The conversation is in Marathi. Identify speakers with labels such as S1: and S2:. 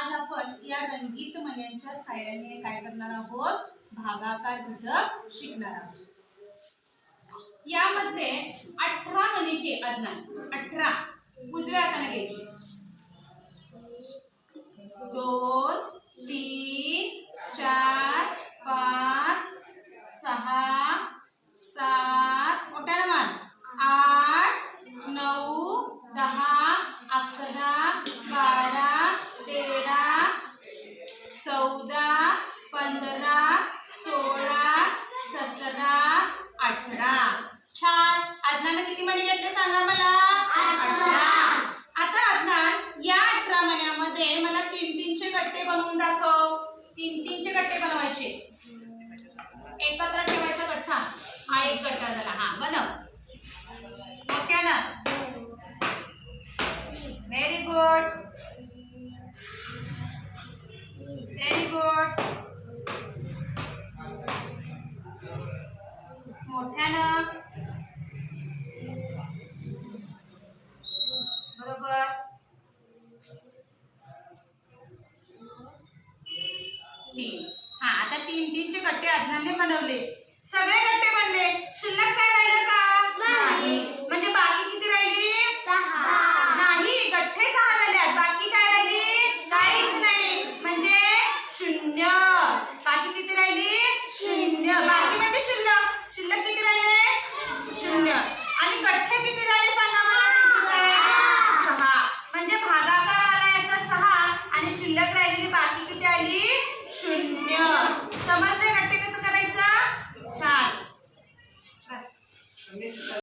S1: आज आपण या रंगीत मण्यांच्या साह्याने काय करणार आहोत? भागाकार घटक शिकणार आहोत. यामध्ये अठरा मणिके अज्ञान अठरा उजव्या हाताने घ्यायची. चौदा पंधरा सोळा सतरा अठरा. छान. अदनानं किती मणी घेतले सांगा मला? अठरा. आता अदनान या अठरा मण्यामध्ये मला तीन तीनचे गट्टे बनवून दाखव. तीन तीनचे गट्टे बनवायचे. एकत्र ठेवायचा गठ्ठा हा एक गठ्ठा झाला. हा बनव. ना? व्हेरी गुड तीन. तीन तीनचे कट्टे आज्ञाने बनवले. सगळे बनले. शिल्लक काय राहिलं का? म्हणजे बाकी किती राहिले?
S2: नाही कट्टे सहा बाकी काय राहिले? काहीच नाही.
S1: म्हणजे शून्य. बाकी किती राहिले? शून्य. बाकी म्हणजे शिल्लक